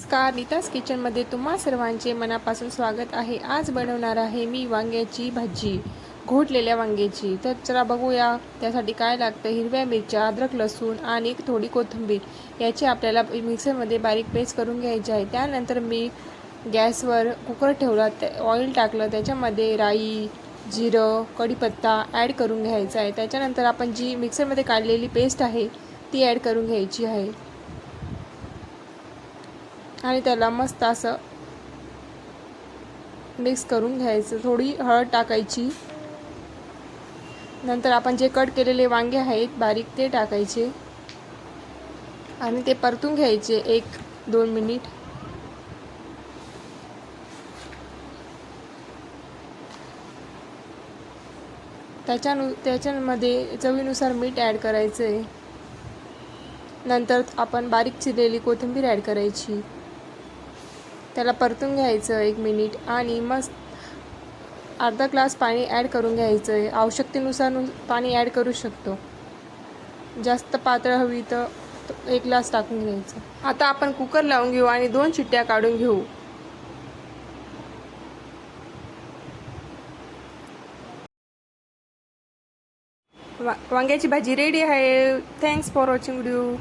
नमस्कार नीताज किचनमध्ये तुम्हा सर्वांचे मनापासून स्वागत आहे. आज बनवणार आहे मी वांग्याची भाजी घोटलेल्या वांग्याची. तर चला बघूया त्यासाठी काय लागतं. हिरव्या मिरच्या अद्रक लसूण आणि थोडी कोथिंबीर. याची आपल्याला मिक्सरमध्ये बारीक पेस्ट करून घ्यायची आहे. त्यानंतर मी गॅसवर कुकर ठेवला त्या ऑइल टाकलं. त्याच्यामध्ये राई जिरं कढीपत्ता ॲड करून घ्यायचा आहे. त्याच्यानंतर आपण जी मिक्सरमध्ये काढलेली पेस्ट आहे ती ॲड करून घ्यायची आहे. आणि त्याला मस्त असं मिक्स करून घ्यायचं. थोडी हळद टाकायची. नंतर आपण जे कट केलेले वांगे आहेत बारीक ते टाकायचे. आणि ते परतून घ्यायचे एक दोन मिनिट त्याच्यानु त्याच्यामध्ये चवीनुसार मीठ ॲड करायचं आहे नंतर आपण बारीक चिरलेली कोथिंबीर ॲड करायची. त्याला परतून घ्यायचं एक मिनिट आणि मस्त अर्धा ग्लास पाणी ॲड करून घ्यायचं आहे. आवश्यकतेनुसार पाणी ॲड करू शकतो. जास्त पातळ हवी तर एक ग्लास टाकून घ्यायचं. आता आपण कुकर लावून घेऊ आणि दोन चिट्ट्या काढून घेऊ. वा वांग्याची भाजी रेडी आहे. Thanks for watching video